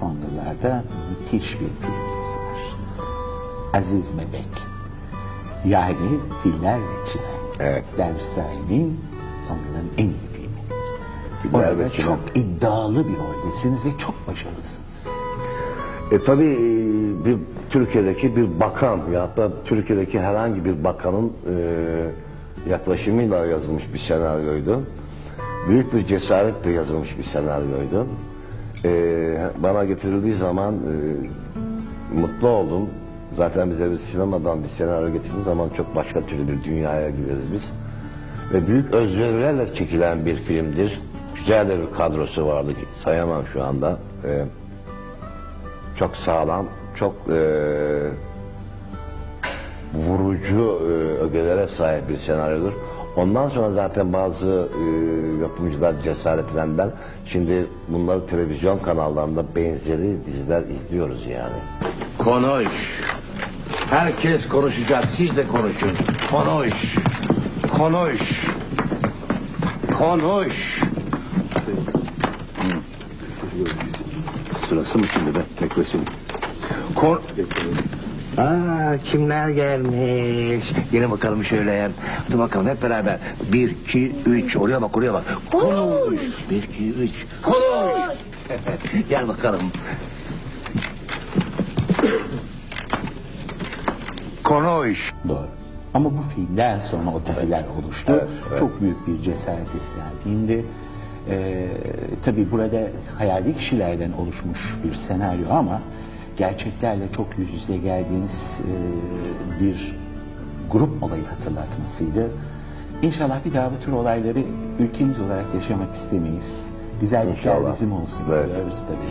son yıllarda müthiş bir filmimiz var. Aziz Mebek. Yani Filler ve Çimen. Evet. Derviş Saim'in son yılların en iyi filmi. Filler Orada çok iddialı bir roldesiniz ve çok başarılısınız. E tabii e, bir Türkiye'deki bir bakan ya da Türkiye'deki herhangi bir bakanın e, yaklaşımıyla yazılmış bir senaryoydu. Büyük bir cesaretle yazılmış bir senaryoydu. E, bana getirildiği zaman e, mutlu oldum. Zaten bize bir sinemadan bir senaryo getirdiği zaman çok başka türlü bir dünyaya gideriz biz. Ve büyük özverilerle çekilen bir filmdir. Güzel de bir kadrosu vardı ki sayamam şu anda. E, çok sağlam, çok eee, ögelere sahip bir senaryodur. Ondan sonra zaten bazı eee, yapımcılar cesaretlendiler. Şimdi bunları televizyon kanallarında benzeri diziler izliyoruz yani. Konuş. Herkes konuşacak. Siz de konuşun. Konuş. Konuş. Konuş. Sırası mı şimdi be? Beklesin. Kon... Aa, kimler gelmiş? Yine bakalım şöyle. Hadi bakalım hep beraber. Bir, iki, üç. Oraya bak, oraya bak. Konuş. Bir, iki, üç. Konuş. Gel bakalım. Konuş. Doğru. Ama bu filmden sonra o diziler oluştu. Çok büyük bir cesaret isteyen filmdi. Ee, tabii burada hayali kişilerden oluşmuş bir senaryo ama gerçeklerle çok yüz yüze geldiğimiz e, bir grup olayı hatırlatmasıydı. İnşallah bir daha bu tür olayları ülkemiz olarak yaşamak istemeyiz. Güzellikler İnşallah. bizim olsun Evet. diyoruz tabii.